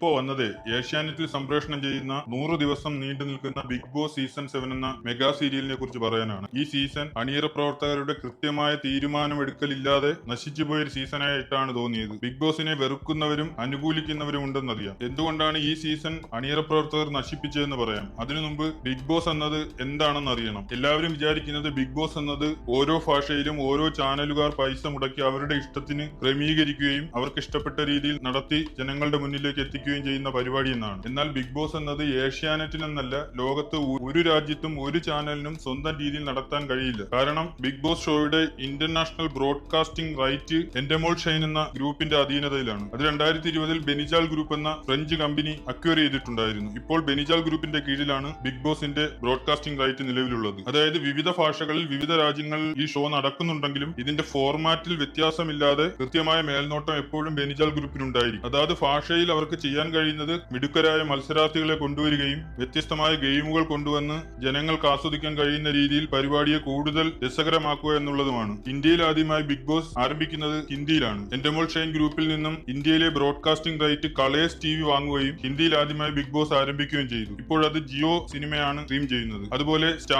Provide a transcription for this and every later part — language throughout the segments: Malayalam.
ഇപ്പോ വന്നത് ഏഷ്യാനെറ്റിൽ സംപ്രേഷണം ചെയ്യുന്ന നൂറ് ദിവസം നീണ്ടു നിൽക്കുന്ന ബിഗ് ബോസ് സീസൺ സെവൻ എന്ന മെഗാ സീരിയലിനെ കുറിച്ച് പറയാനാണ്. ഈ സീസൺ അണിയറ പ്രവർത്തകരുടെ കൃത്യമായ തീരുമാനമെടുക്കലില്ലാതെ നശിച്ചു പോയൊരു സീസണായിട്ടാണ് തോന്നിയത്. ബിഗ് ബോസിനെ വെറുക്കുന്നവരും അനുകൂലിക്കുന്നവരും ഉണ്ടെന്നറിയാം എന്തുകൊണ്ടാണ് ഈ സീസൺ അണിയറ പ്രവർത്തകർ നശിപ്പിച്ചതെന്ന് പറയാം? അതിനു മുമ്പ് ബിഗ് ബോസ് എന്നത് എന്താണെന്ന് അറിയണം. എല്ലാവരും വിചാരിക്കുന്നത് ബിഗ് ബോസ് എന്നത് ഓരോ ഭാഷയിലും ഓരോ ചാനലുകാർ പൈസ മുടക്കി അവരുടെ ഇഷ്ടത്തിന് ക്രമീകരിക്കുകയും അവർക്ക് ഇഷ്ടപ്പെട്ട രീതിയിൽ നടത്തി ജനങ്ങളുടെ മുന്നിലേക്ക് എത്തിക്കുകയും ചെയ്യുന്ന പരിപാടി എന്നാണ്. എന്നാൽ ബിഗ് ബോസ് എന്നത് ഏഷ്യാനെറ്റിനെന്നല്ല ലോകത്ത് ഒരു രാജ്യത്തും ഒരു ചാനലിനും സ്വന്തം രീതിയിൽ നടത്താൻ കഴിയില്ല. കാരണം ബിഗ് ബോസ് ഷോയുടെ international broadcasting right Endemol Shine എന്ന ഗ്രൂപ്പിന്റെ അധീനതയിലാണ്. അത് രണ്ടായിരത്തി ഇരുപതിൽ ബെനിജാൽ ഗ്രൂപ്പ് എന്ന ഫ്രഞ്ച് കമ്പനി അക്വയർ ചെയ്തിട്ടുണ്ടായിരുന്നു. ഇപ്പോൾ ബെനിജാൽ ഗ്രൂപ്പിന്റെ കീഴിലാണ് ബിഗ് ബോസിന്റെ ബ്രോഡ്കാസ്റ്റിംഗ് റൈറ്റ് നിലവിലുള്ളത്. അതായത് വിവിധ ഭാഷകളിൽ വിവിധ രാജ്യങ്ങളിൽ ഈ ഷോ നടക്കുന്നുണ്ടെങ്കിലും ഇതിന്റെ ഫോർമാറ്റിൽ വ്യത്യാസമില്ലാതെ കൃത്യമായ മേൽനോട്ടം എപ്പോഴും ബെനിജാൽ ഗ്രൂപ്പിനുണ്ടായിരിക്കും. അതായത് ഭാഷയിൽ അവർക്ക് ചെയ്യാൻ കഴിയുന്നത് മിടുക്കരായ മത്സരാർത്ഥികളെ കൊണ്ടുവരികയും വ്യത്യസ്തമായ ഗെയിമുകൾ കൊണ്ടുവന്ന് ജനങ്ങൾക്ക് ആസ്വദിക്കാൻ കഴിയുന്ന രീതിയിൽ പരിപാടിയെ കൂടുതൽ രസകരമാക്കുക എന്നുള്ളതുമാണ്. ഇന്ത്യയിൽ ആദ്യമായി ബിഗ് ബോസ് ആരംഭിക്കുന്നത് ഹിന്ദിയിലാണ്. എന്റമോൾ ഷൈൻ ഗ്രൂപ്പിൽ നിന്നും ഇന്ത്യയിലെ broadcasting right Colors T V വാങ്ങുകയും ഹിന്ദിയിൽ ആദ്യമായി ബിഗ് ബോസ് ആരംഭിക്കുകയും ചെയ്തു. ഇപ്പോഴത് ജിയോ സിനിമയാണ് സ്ട്രീം ചെയ്യുന്നത്. അതുപോലെ സ്റ്റാർ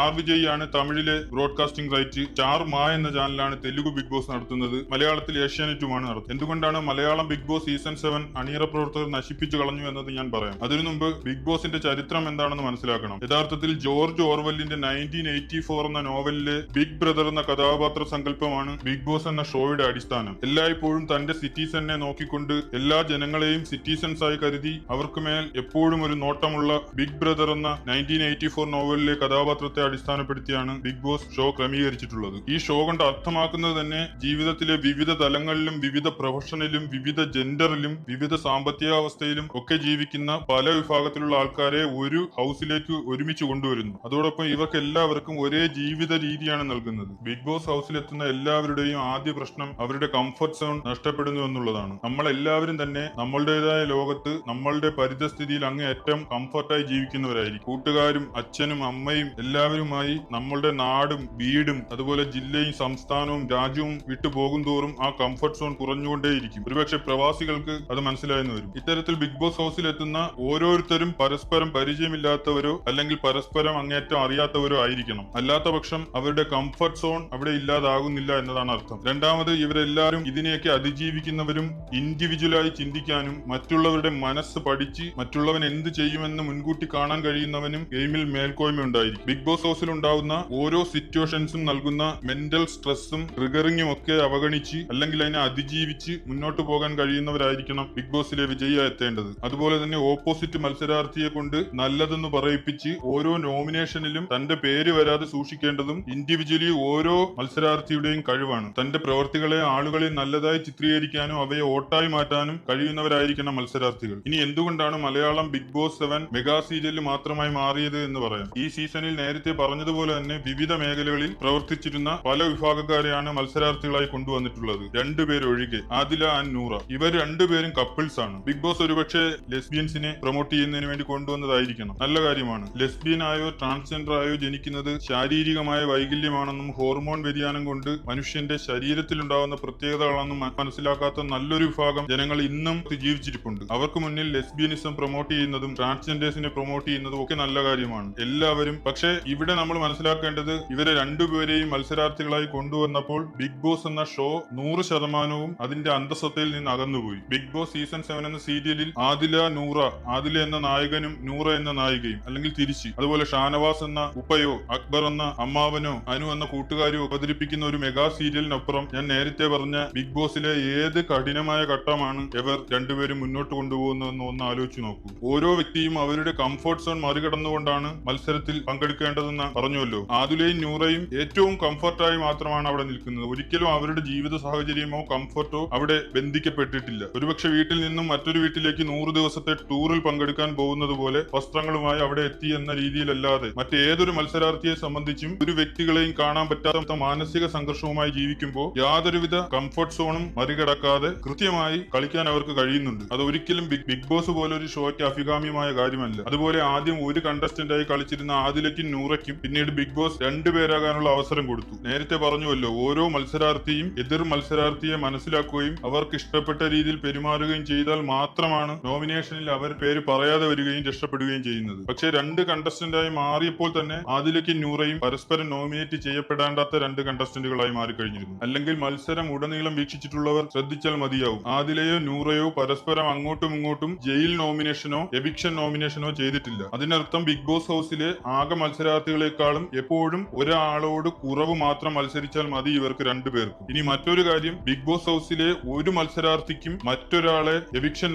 ആണ് തമിഴിലെ ബ്രോഡ്കാസ്റ്റിംഗ് റൈറ്റ് സ്റ്റാർ മാ എന്ന ചാനലാണ് തെലുഗു ബിഗ് ബോസ് നടത്തുന്നത്. മലയാളത്തിൽ ഏഷ്യാനെറ്റുമാണ് നടത്തുന്നത്. എന്തുകൊണ്ടാണ് Malayalam Bigg Boss season seven അണിയറ പ്രവർത്തകർ നശിപ്പിച്ചു കളഞ്ഞു എന്നത് ഞാൻ പറയാം. അതിനു മുമ്പ് ബിഗ് ബോസിന്റെ ചരിത്രം എന്താണെന്ന് മനസ്സിലാക്കണം. യഥാർത്ഥത്തിൽ ജോർജ് ഓർവെല്ലിന്റെ നയന്റീൻ എയ്റ്റി ഫോർ എന്ന നോവലിലെ ബിഗ് ബ്രദർ എന്ന കഥാപാത്ര സങ്കല്പമാണ് ബിഗ് ബോസ് എന്ന ഷോയുടെ അടിസ്ഥാനം. എല്ലായ്പ്പോഴും തന്റെ സിറ്റീസനെ നോക്കിക്കൊണ്ട് എല്ലാ ജനങ്ങളെയും സിറ്റീസൺസ് ആയി കരുതി അവർക്ക് മേൽ എപ്പോഴും ഒരു നോട്ടമുള്ള ബിഗ് ബ്രദർ എന്ന നയന്റീൻ എയ്റ്റി ഫോർ നോവലിലെ കഥാപാത്രത്തെ അടിസ്ഥാനപ്പെടുത്തിയാണ് ബിഗ് ബോസ് ഷോ ക്രമീകരിച്ചിട്ടുള്ളത്. ഈ ഷോ കൊണ്ട് അർത്ഥമാക്കുന്നത് തന്നെ ജീവിതത്തിലെ വിവിധ തലങ്ങളിലും വിവിധ പ്രൊഫഷനിലും വിവിധ ജെൻഡറിലും വിവിധ സാമ്പത്തികാവസ്ഥയിലും ഒക്കെ ജീവിക്കുന്ന പല വിഭാഗത്തിലുള്ള ആൾക്കാരെ ഒരു ഹൗസിലേക്ക് ഒരുമിച്ച് കൊണ്ടുവരുന്നു. അതോടൊപ്പം ഇവർക്ക് എല്ലാവർക്കും ഒരേ ജീവിത രീതിയാണ് നൽകുന്നത്. ബിഗ് ബോസ് ഹൗസിലെത്തുന്ന എല്ലാവരുടെയും ആദ്യ പ്രശ്നം അവരുടെ കംഫർട്ട് സോൺ നഷ്ടപ്പെടുന്നു എന്നുള്ളതാണ്. നമ്മൾ എല്ലാവരും തന്നെ നമ്മളുടേതായ ലോകത്ത് നമ്മളുടെ പരിതസ്ഥിതിയിൽ അങ്ങ് ഏറ്റവും കംഫർട്ടായി ജീവിക്കുന്നവരായിരിക്കും. കൂട്ടുകാരും അച്ഛനും അമ്മയും എല്ലാവരുമായി നമ്മളുടെ നാടും വീടും അതുപോലെ ജില്ലയും സംസ്ഥാനവും രാജ്യവും വിട്ടു പോകും തോറും ആ കംഫർട്ട് സോൺ കുറഞ്ഞുകൊണ്ടേയിരിക്കും. ഒരുപക്ഷെ പ്രവാസികൾക്ക് അത് മനസ്സിലായെന്ന് വരും. ഇത്തരത്തിൽ ബിഗ് ബോസ് ഹൗസിൽ എത്തുന്ന ഓരോരുത്തരും പരസ്പരം പരിചയമില്ലാത്തവരോ അല്ലെങ്കിൽ പരസ്പരം അങ്ങേറ്റം അറിയാത്തവരോ ആയിരിക്കണം. അല്ലാത്ത പക്ഷം അവരുടെ കംഫർട്ട് സോൺ അവിടെ ഇല്ലാതാകുന്നില്ല എന്നതാണ് അർത്ഥം. രണ്ടാമത് ഇവരെല്ലാവരും ഇതിനെയൊക്കെ അതിജീവിക്കുന്നവരും ഇൻഡിവിജ്വലായി ചിന്തിക്കാനും മറ്റുള്ളവരുടെ മനസ്സ് പഠിച്ച് മറ്റുള്ളവൻ എന്ത് ചെയ്യുമെന്ന് മുൻകൂട്ടി കാണാൻ കഴിയുന്നവനും ഗെയിമിൽ മേൽക്കോയ്മ ഉണ്ടായിരിക്കും. ബിഗ് ബോസ് ഹൗസിൽ ഉണ്ടാവുന്ന ഓരോ സിറ്റുവേഷൻസും നൽകുന്ന മെന്റൽ സ്ട്രെസ്സും ട്രിഗറിങ്ങും ഒക്കെ അവഗണിച്ച് അല്ലെങ്കിൽ അതിനെ അതിജീവിച്ച് മുന്നോട്ട് പോകാൻ കഴിയുന്നവരായിരിക്കണം ബിഗ് ബോസിലെ വിജയിയായി എത്തേണ്ടത് അതുപോലെ തന്നെ ഓപ്പോസിറ്റ് മത്സരാർത്ഥിയെ കൊണ്ട് നല്ലതെന്ന് പറയിപ്പിച്ച് ഓരോ നോമിനേഷനിലും തന്റെ പേര് വരാതെ സൂക്ഷിക്കേണ്ടതും ഇൻഡിവിജ്വലി ഓരോ മത്സരാർത്ഥിയുടെയും കഴിവാണ്. തന്റെ പ്രവർത്തികളെ ആളുകളെ നല്ലതായി ചിത്രീകരിക്കാനും അവയെ ഓട്ടായി മാറ്റാനും കഴിയുന്നവരായിരിക്കണം മത്സരാർത്ഥികൾ. ഇനി എന്തുകൊണ്ടാണ് Malayalam Bigg Boss seven mega സീരിയലിൽ മാത്രമായി മാറിയത് എന്ന് പറയാം. ഈ സീസണിൽ നേരത്തെ പറഞ്ഞതുപോലെ തന്നെ വിവിധ മേഖലകളിൽ പ്രവർത്തിച്ചിരുന്ന പല വിഭാഗക്കാരെയാണ് മത്സരാർത്ഥികളായി കൊണ്ടുവന്നിട്ടുള്ളത്. രണ്ടുപേരൊഴികെ ആദില ആൻഡ് നൂറ. ഇവർ രണ്ടുപേരും കപ്പിൾസ് ആണ്. ബിഗ് ബോസ് ഒരുപക്ഷെ ലെസ്ബിയൻസിനെ പ്രൊമോട്ട് ചെയ്യുന്നതിന് വേണ്ടി കൊണ്ടുവന്നതായിരിക്കണം. നല്ല കാര്യമാണ്. ലെസ്ബിയൻ ആയോ ട്രാൻസ്ജെൻഡർ ആയോ ജനിക്കുന്നത് ശാരീരികമായ വൈകല്യമാണെന്നും ഹോർമോൺ വ്യതിയാനം കൊണ്ട് മനുഷ്യന്റെ ശരീരത്തിലുണ്ടാകുന്ന പ്രത്യേകതകളാണെന്നും മനസ്സിലാക്കാത്ത നല്ലൊരു വിഭാഗം ജനങ്ങൾ ഇന്നും ജീവിച്ചിരിപ്പുണ്ട് അവർക്ക് മുന്നിൽ ലെസ്ബിയനിസം പ്രൊമോട്ട് ചെയ്യുന്നതും ട്രാൻസ്ജെൻഡേഴ്സിനെ പ്രൊമോട്ട് ചെയ്യുന്നതും ഒക്കെ നല്ല കാര്യമാണ്. എല്ലാവരും പക്ഷേ ഇവിടെ നമ്മൾ മനസ്സിലാക്കേണ്ടത് ഇവരെ രണ്ടുപേരെയും മത്സരാർത്ഥികളായി കൊണ്ടുവന്നപ്പോൾ ബിഗ് ബോസ് എന്ന ഷോ നൂറ് ശതമാനവും അതിന്റെ അന്തസ്സത്തയിൽ നിന്ന് അകന്നുപോയി. ബിഗ് ബോസ് സീസൺ സെവൻ എന്ന സീരിയലിൽ ആദില നൂറ ആദില എന്ന നായകനും നൂറ എന്ന നായികയും അല്ലെങ്കിൽ തിരിച്ച്. അതുപോലെ ഷാനവാസ് എന്ന ഉപ്പയോ അക്ബർ എന്ന അമ്മാവനോ അനു എന്ന കൂട്ടുകാരോ അവതരിപ്പിക്കുന്ന ഒരു മെഗാ സീരിയലിനപ്പുറം ഞാൻ നേരത്തെ പറഞ്ഞ ബിഗ് ബോസിലെ ഏത് കഠിനമായ ഘട്ടമാണ് ഇവർ രണ്ടുപേരും മുന്നോട്ട് കൊണ്ടുപോകുന്നതെന്ന് ഒന്ന് ആലോചിച്ച് നോക്കൂ. ഓരോ വ്യക്തിയും അവരുടെ കംഫർട്ട് സോൺ മറികടന്നുകൊണ്ടാണ് മത്സരത്തിൽ പങ്കെടുക്കേണ്ടതെന്ന് പറഞ്ഞുവല്ലോ. ആദുലയും നൂറയും ഏറ്റവും കംഫർട്ടായി മാത്രമാണ് അവിടെ നിൽക്കുന്നത്. ഒരിക്കലും അവരുടെ ജീവിത സാഹചര്യമോ കംഫർട്ടോ അവിടെ ബന്ധിക്കപ്പെട്ടിട്ടില്ല. ഒരുപക്ഷെ വീട്ടിൽ നിന്നും മറ്റൊരു വീട്ടിലേക്ക് നൂറ് ദിവസത്തെ ടൂറിൽ പങ്കെടുക്കാൻ പോകുന്നത് പോലെ വസ്ത്രങ്ങളുമായി അവിടെ എത്തി എന്ന രീതിയിലല്ലാതെ മറ്റേതൊരു മത്സരാർത്ഥിയെ സംബന്ധിച്ചും ഒരു വ്യക്തികളെയും കാണാൻ പറ്റാത്ത മാനസിക സംഘർഷവുമായി ജീവിക്കുമ്പോൾ യാതൊരുവിധ കംഫർട്ട് സോണും മറികടക്കാതെ കൃത്യമായി കളിക്കാൻ അവർക്ക് കഴിയുന്നുണ്ട്. അത് ഒരിക്കലും ബിഗ് ബിഗ് ബോസ് പോലെ ഒരു ഷോയ്ക്ക് അഭികാമ്യമായ കാര്യമല്ല. അതുപോലെ ആദ്യം ഒരു കണ്ടസ്റ്റന്റായി കളിച്ചിരുന്ന ആദിലയ്ക്കും നൂറയ്ക്കും പിന്നീട് ബിഗ് ബോസ് രണ്ടുപേരാകാനുള്ള അവസരം കൊടുത്തു. നേരത്തെ പറഞ്ഞുവല്ലോ ഓരോ മത്സരാർത്ഥിയും എതിർ മത്സരാർത്ഥിയെ മനസ്സിലാക്കുകയും അവർക്ക് ഇഷ്ടപ്പെട്ട രീതിയിൽ പെരുമാറുകയും ചെയ്താൽ മാത്രമാണ് മാത്രമാണ് നോമിനേഷനിൽ അവർ പേര് പറയാതെ വരികയും രക്ഷപ്പെടുകയും ചെയ്യുന്നത്. പക്ഷേ രണ്ട് കണ്ടസ്റ്റന്റായി മാറിയപ്പോൾ തന്നെ ആദിലക്കും നൂറയും പരസ്പരം നോമിനേറ്റ് ചെയ്യപ്പെടേണ്ടാത്ത രണ്ട് കണ്ടസ്റ്റന്റുകളായി മാറിക്കഴിഞ്ഞിരുന്നു. അല്ലെങ്കിൽ മത്സരം ഉടനീളം വീക്ഷിച്ചിട്ടുള്ളവർ ശ്രദ്ധിച്ചാൽ മതിയാവും. ആദിലയോ നൂറയോ പരസ്പരം അങ്ങോട്ടും ഇങ്ങോട്ടും ജയിൽ നോമിനേഷനോ എവിക്ഷൻ നോമിനേഷനോ ചെയ്തിട്ടില്ല. അതിനർത്ഥം ബിഗ് ബോസ് ഹൗസിലെ ആകെ മത്സരാർത്ഥികളെക്കാളും എപ്പോഴും ഒരാളോട് കുറവ് മാത്രം മത്സരിച്ചാൽ മതി ഇവർക്ക് രണ്ടുപേർക്കും ഇനി മറ്റൊരു കാര്യം ബിഗ് ബോസ് ഹൗസിലെ ഒരു മത്സരാർത്ഥിക്കും മറ്റൊരാളെ എവിക്ഷൻ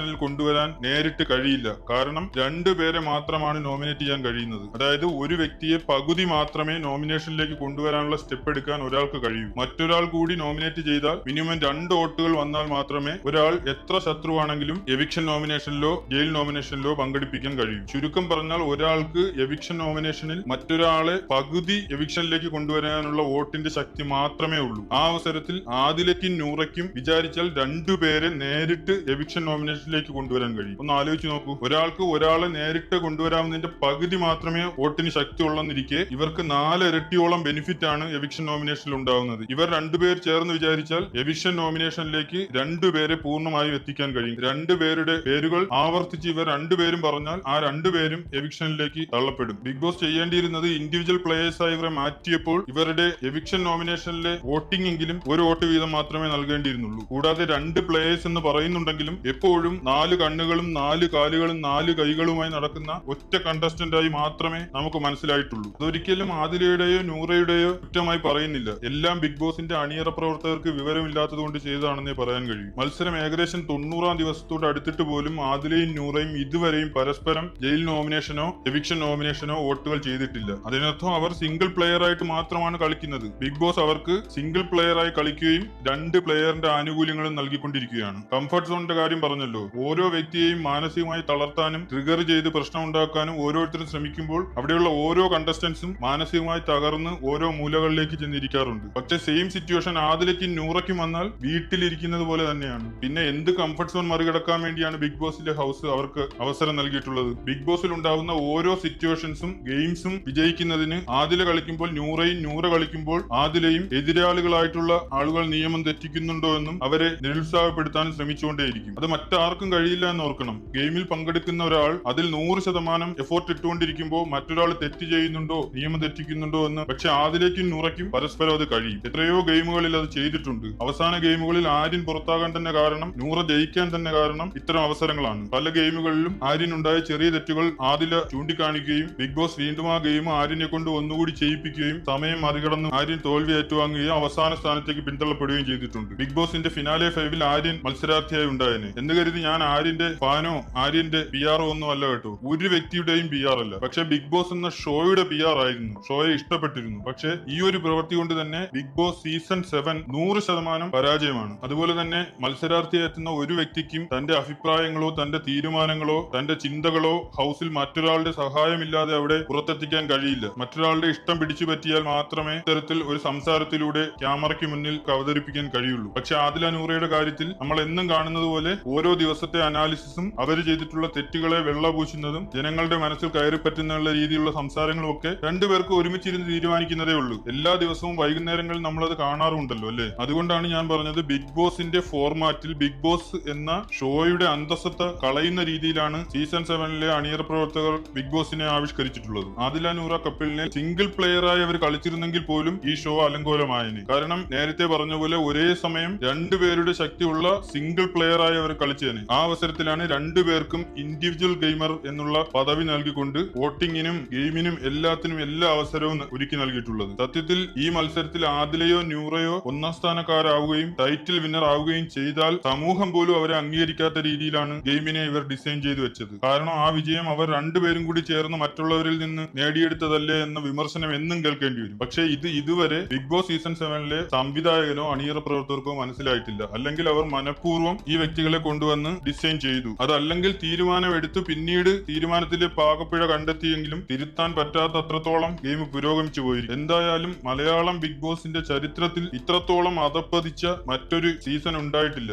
നോമിനേഷനിൽ കൊണ്ടുവരാൻ നേരിട്ട് കഴിയില്ല. കാരണം രണ്ടു പേരെ മാത്രമാണ് നോമിനേറ്റ് ചെയ്യാൻ കഴിയുന്നത്. അതായത് ഒരു വ്യക്തിയെ പകുതി മാത്രമേ നോമിനേഷനിലേക്ക് കൊണ്ടുവരാനുള്ള സ്റ്റെപ്പ് എടുക്കാൻ ഒരാൾക്ക് കഴിയൂ. മറ്റൊരാൾ കൂടി നോമിനേറ്റ് ചെയ്താൽ മിനിമം രണ്ട് വോട്ടുകൾ വന്നാൽ മാത്രമേ ഒരാൾ എത്ര ശത്രുവാണെങ്കിലും എവിക്ഷൻ നോമിനേഷനിലോ ജയിൽ നോമിനേഷനിലോ പങ്കെടുപ്പിക്കാൻ കഴിയൂ. ചുരുക്കം പറഞ്ഞാൽ ഒരാൾക്ക് എവിക്ഷൻ നോമിനേഷനിൽ മറ്റൊരാളെ പകുതി എവിക്ഷനിലേക്ക് കൊണ്ടുവരാനുള്ള വോട്ടിന്റെ ശക്തി മാത്രമേ ഉള്ളൂ. ആ അവസരത്തിൽ ആദിലയ്ക്കും നൂറയ്ക്കും വിചാരിച്ചാൽ രണ്ടുപേരെ നേരിട്ട് എവിക്ഷൻ നോമിനേഷനിലേക്ക് കൊണ്ടുവരാൻ കഴിയും. ഒന്ന് ആലോചിച്ച് നോക്കൂ. ഒരാൾക്ക് ഒരാളെ നേരിട്ട് കൊണ്ടുവരാവുന്നതിന്റെ പകുതി മാത്രമേ വോട്ടിന് ശക്തി ഉള്ളെന്നിരിക്കെ ഇവർക്ക് നാലിരട്ടിയോളം ബെനിഫിറ്റ് ആണ് എവിക്ഷൻ നോമിനേഷനിൽ ഉണ്ടാവുന്നത്. ഇവർ രണ്ടുപേർ ചേർന്ന് വിചാരിച്ചാൽ എവിക്ഷൻ നോമിനേഷനിലേക്ക് രണ്ടുപേരെ പൂർണമായും എത്തിക്കാൻ കഴിയും. രണ്ടുപേരുടെ പേരുകൾ ആവർത്തിച്ച് ഇവർ രണ്ടുപേരും പറഞ്ഞാൽ ആ രണ്ടുപേരും എവിക്ഷനിലേക്ക് തള്ളപ്പെടും. ബിഗ് ബോസ് ചെയ്യേണ്ടിയിരുന്നത് ഇൻഡിവിജ്വൽ പ്ലേയേഴ്സ് ആയി ഇവരെ മാറ്റിയപ്പോൾ ഇവരുടെ എവിക്ഷൻ നോമിനേഷനിലെ വോട്ടിംഗ് എങ്കിലും ഒരു വോട്ട് വീതം മാത്രമേ നൽകേണ്ടിയിരുന്നുള്ളൂ. കൂടാതെ രണ്ട് പ്ലേയേഴ്സ് എന്ന് പറയുന്നുണ്ടെങ്കിലും എപ്പോഴും നാല് കണ്ണുകളും നാല് കാലുകളും നാല് കൈകളുമായി നടക്കുന്ന ഒറ്റ കണ്ടസ്റ്റന്റായി മാത്രമേ നമുക്ക് മനസ്സിലായിട്ടുള്ളൂ. അതൊരിക്കലും ആദിലയുടെയോ നൂറയുടെയോ കുറ്റമായി പറയുന്നില്ല. എല്ലാം ബിഗ് ബോസിന്റെ അണിയറ പ്രവർത്തകർക്ക് വിവരമില്ലാത്തത് കൊണ്ട് ചെയ്തതാണെന്നേ പറയാൻ കഴിയും. മത്സരം ഏകദേശം തൊണ്ണൂറാം ദിവസത്തോട് അടുത്തിട്ട് പോലും ആദിലയും നൂറയും ഇതുവരെയും പരസ്പരം ജയിൽ നോമിനേഷനോ എവിക്ഷൻ നോമിനേഷനോ വോട്ടുകൾ ചെയ്തിട്ടില്ല. അതിനർത്ഥം അവർ സിംഗിൾ പ്ലെയർ ആയിട്ട് മാത്രമാണ് കളിക്കുന്നത്. ബിഗ് ബോസ് അവർക്ക് സിംഗിൾ പ്ലെയർ ആയി കളിക്കുകയും രണ്ട് പ്ലെയറിന്റെ ആനുകൂല്യങ്ങളും നൽകിക്കൊണ്ടിരിക്കുകയാണ്. കംഫർട്ട് സോണിന്റെ കാര്യം പറഞ്ഞല്ലോ. ഓരോ വ്യക്തിയെയും മാനസികമായി തളർത്താനും ട്രിഗർ ചെയ്ത് പ്രശ്നം ഉണ്ടാക്കാനും ഓരോരുത്തരും ശ്രമിക്കുമ്പോൾ അവിടെയുള്ള ഓരോ കണ്ടസ്റ്റൻസും മാനസികമായി തകർന്ന് ഓരോ മൂലകളിലേക്ക് ചെന്നിരിക്കാറുണ്ട്. പക്ഷെ സെയിം സിറ്റുവേഷൻ ആദിലയ്ക്കും നൂറയ്ക്കും വന്നാൽ വീട്ടിലിരിക്കുന്നത് പോലെ തന്നെയാണ്. പിന്നെ എന്ത് കംഫർട്ട് സോൺ മറികടക്കാൻ വേണ്ടിയാണ് ബിഗ് ബോസിന്റെ ഹൗസ് അവർക്ക് അവസരം നൽകിയിട്ടുള്ളത്? ബിഗ് ബോസിൽ ഉണ്ടാവുന്ന ഓരോ സിറ്റുവേഷൻസും ഗെയിംസും വിജയിക്കുന്നതിന് ആദില കളിക്കുമ്പോൾ നൂറയും നൂറ കളിക്കുമ്പോൾ ആദിലയും എതിരാളികളായിട്ടുള്ള ആളുകൾ നിയമം തെറ്റിക്കുന്നുണ്ടോ എന്നും അവരെ നിരുത്സാഹപ്പെടുത്താനും ശ്രമിച്ചുകൊണ്ടേയിരിക്കും. അത് മറ്റാർക്കും കഴിയില്ല എന്ന് ഓർക്കണം. ഗെയിമിൽ പങ്കെടുക്കുന്ന ഒരാൾ അതിൽ നൂറ് ശതമാനം എഫോർട്ട് ഇട്ടുകൊണ്ടിരിക്കുമ്പോൾ മറ്റൊരാൾ തെറ്റ് ചെയ്യുന്നുണ്ടോ നിയമം തെറ്റിക്കുന്നുണ്ടോ എന്ന് പക്ഷെ ആദിലേക്കും നൂറയ്ക്കും പരസ്പരം അത് കഴിയും. എത്രയോ ഗെയിമുകളിൽ അത് ചെയ്തിട്ടുണ്ട്. അവസാന ഗെയിമുകളിൽ ആര്യൻ പുറത്താകാൻ തന്നെ കാരണം നൂറ ജയിക്കാൻ തന്നെ കാരണം ഇത്തരം അവസരങ്ങളാണ്. പല ഗെയിമുകളിലും ആര്യനുണ്ടായ ചെറിയ തെറ്റുകൾ ആദില ചൂണ്ടിക്കാണിക്കുകയും ബിഗ് ബോസ് വീണ്ടും ആ ഗെയിം ആര്യനെ കൊണ്ട് ഒന്നുകൂടി ചെയ്യിപ്പിക്കുകയും സമയം മറികടന്ന് ആര്യൻ തോൽവി ഏറ്റുവാങ്ങുകയും അവസാന സ്ഥാനത്തേക്ക് പിന്തള്ളപ്പെടുകയും ചെയ്തിട്ടുണ്ട്. ബിഗ് ബോസിന്റെ ഫിനാലെ ഫൈവിൽ ആര്യൻ മത്സരാർത്ഥിയായി ഉണ്ടായേനെ. എന്ന് കരുതി ഞാൻ ആര്യന്റെ ഫാനോ ആര്യന്റെ പി ആറോ ഒന്നും അല്ല കേട്ടോ. ഒരു വ്യക്തിയുടെയും പി ആർ അല്ല. പക്ഷെ ബിഗ് ബോസ് എന്ന ഷോയുടെ പി ആർ ആയിരുന്നു. ഷോയെ ഇഷ്ടപ്പെട്ടിരുന്നു. പക്ഷെ ഈ ഒരു പ്രവൃത്തി കൊണ്ട് തന്നെ ബിഗ് ബോസ് സീസൺ സെവൻ നൂറ് ശതമാനം പരാജയമാണ്. അതുപോലെ തന്നെ മത്സരാർത്ഥിയെ എത്തുന്ന ഒരു വ്യക്തിക്കും തന്റെ അഭിപ്രായങ്ങളോ തന്റെ തീരുമാനങ്ങളോ തന്റെ ചിന്തകളോ ഹൗസിൽ മറ്റൊരാളുടെ സഹായമില്ലാതെ അവിടെ പുറത്തെത്തിക്കാൻ കഴിയില്ല. മറ്റൊരാളുടെ ഇഷ്ടം പിടിച്ചു പറ്റിയാൽ മാത്രമേ ഇത്തരത്തിൽ ഒരു സംസാരത്തിലൂടെ ക്യാമറയ്ക്ക് മുന്നിൽ അവതരിപ്പിക്കാൻ കഴിയുള്ളൂ. പക്ഷെ ആദില നൂറയുടെ കാര്യത്തിൽ നമ്മൾ എന്നും കാണുന്നത് പോലെ ഓരോ ദിവസത്തെ അനാലിസിസും അവർ ചെയ്തിട്ടുള്ള തെറ്റുകളെ വെള്ളപൂശുന്നതും ജനങ്ങളുടെ മനസ്സിൽ കയറിപ്പറ്റുന്നുള്ള രീതിയിലുള്ള സംസാരങ്ങളും ഒക്കെ രണ്ടുപേർക്ക് ഒരുമിച്ചിരുന്ന് തീരുമാനിക്കുന്നതേ ഉള്ളൂ. എല്ലാ ദിവസവും വൈകുന്നേരങ്ങളിൽ നമ്മളത് കാണാറുണ്ടല്ലോ അല്ലേ? അതുകൊണ്ടാണ് ഞാൻ പറഞ്ഞത് ബിഗ് ബോസിന്റെ ഫോർമാറ്റിൽ ബിഗ് ബോസ് എന്ന ഷോയുടെ അന്തസ്സത്ത് കളയുന്ന രീതിയിലാണ് സീസൺ സെവനിലെ അണിയർ പ്രവർത്തകർ ബിഗ് ബോസിനെ ആവിഷ്കരിച്ചിട്ടുള്ളത്. ആദില നൂറ കപ്പിളിനെ സിംഗിൾ പ്ലെയറായി അവർ കളിച്ചിരുന്നെങ്കിൽ പോലും ഈ ഷോ അലങ്കോലമായി കാരണം നേരത്തെ പറഞ്ഞ പോലെ ഒരേ സമയം രണ്ടുപേരുടെ ശക്തിയുള്ള സിംഗിൾ പ്ലെയറായി അവർ കളിച്ചേനെ. ആ അവസരത്തിലാണ് രണ്ടുപേർക്കും ഇൻഡിവിജ്വൽ ഗെയിമർ എന്നുള്ള പദവി നൽകിക്കൊണ്ട് വോട്ടിങ്ങിനും ഗെയിമിനും എല്ലാത്തിനും എല്ലാ അവസരവും ഒരുക്കി നൽകിയിട്ടുള്ളത്. സത്യത്തിൽ ഈ മത്സരത്തിൽ ആദിലയോ ന്യൂറയോ ഒന്നാം സ്ഥാനക്കാരാവുകയും ടൈറ്റിൽ വിന്നർ ആവുകയും ചെയ്താൽ സമൂഹം പോലും അവരെ അംഗീകരിക്കാത്ത രീതിയിലാണ് ഗെയിമിനെ ഇവർ ഡിസൈൻ ചെയ്തു വെച്ചത്. കാരണം ആ വിജയം അവർ രണ്ടുപേരും കൂടി ചേർന്ന് മറ്റുള്ളവരിൽ നിന്ന് നേടിയെടുത്തതല്ലേ എന്ന വിമർശനം എന്നും കേൾക്കേണ്ടി വരും. പക്ഷേ ഇത് ഇതുവരെ ബിഗ് ബോസ് സീസൺ സെവനിലെ സംവിധായകനോ അണിയറ പ്രവർത്തകർക്കോ മനസ്സിലായിട്ടില്ല. അല്ലെങ്കിൽ അവർ മനഃപൂർവം ഈ വ്യക്തികളെ കൊണ്ടുവന്ന് ഡിസൈൻ ചെയ്തു. അതല്ലെങ്കിൽ തീരുമാനം എടുത്തു പിന്നീട് തീരുമാനത്തിലെ പാകപ്പിഴ കണ്ടെത്തിയെങ്കിലും തിരുത്താൻ പറ്റാത്ത അത്രത്തോളം ഗെയിം പുരോഗമിച്ചു പോയി. എന്തായാലും മലയാളം ബിഗ് ബോസിന്റെ ചരിത്രത്തിൽ ഇത്രത്തോളം അതപ്പതിച്ച മറ്റൊരു സീസൺ ഉണ്ടായിട്ടില്ല.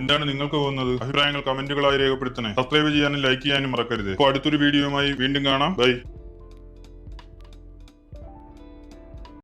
എന്താണ് നിങ്ങൾക്ക് തോന്നുന്നത്? അഭിപ്രായങ്ങൾ കമന്റുകളായി രേഖപ്പെടുത്തണേ. സബ്സ്ക്രൈബ് ചെയ്യാനും ലൈക്ക് ചെയ്യാനും മറക്കരുത്. അപ്പോൾ അടുത്തൊരു വീഡിയോയുമായി വീണ്ടും കാണാം. ബൈ